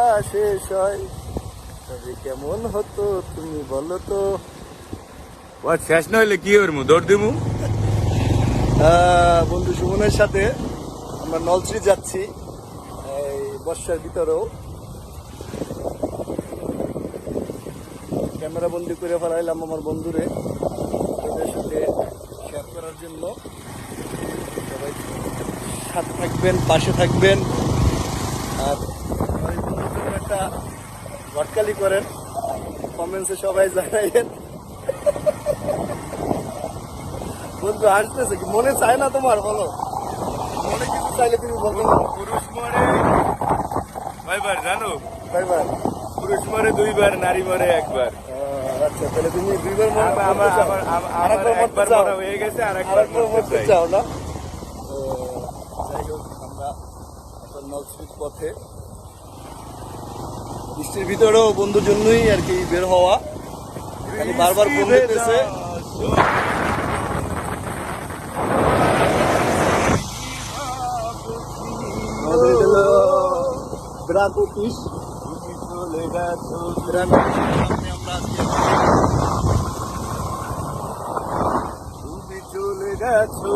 পড়া শেষ হয়। তবে কেমন হতো তুমি বলো তো। ও শেষ না হইলে কি করব? দৌড় দিমু? বন্ধু সুমনের সাথে আমরা নলশ্রী যাচ্ছি এই বর্ষার ভিতরেও। ক্যামেরা বন্দি করে ফেলাইলাম আমার বন্ধুরে। তাদের সাথে শেয়ার করার জন্য। সবাই সাথে থাকবেন পাশে থাকবেন আর আমার এই বন্ধুর জন্য একটা ঘটকালি করেন। কমেন্টসে সবাই জানাইয়েন। বন্ধু হাসতেছে কি? মনে চায় না তোমার বলো? মনে কিছু চাইলে তুমি বলো। না পুরুষ মরে কয়বার জানো? ভাই ভাই পুরুষ মরে দুইবার নারী মরে একবার। আচ্ছা তাহলে তুমি দুইবার মনে আমার আমার আরেকবার মরতে চাও? হয়ে গেছে আর একবার আরেকবার মরতে চাও না? যাই হোক আমরা এখন পথে বৃষ্টির ভিতরেও বন্ধুর জন্যই আর কি বের হওয়া। খালি বারবার ফোন দিতেছে। চলে আজকে তুমি চলে গেছো।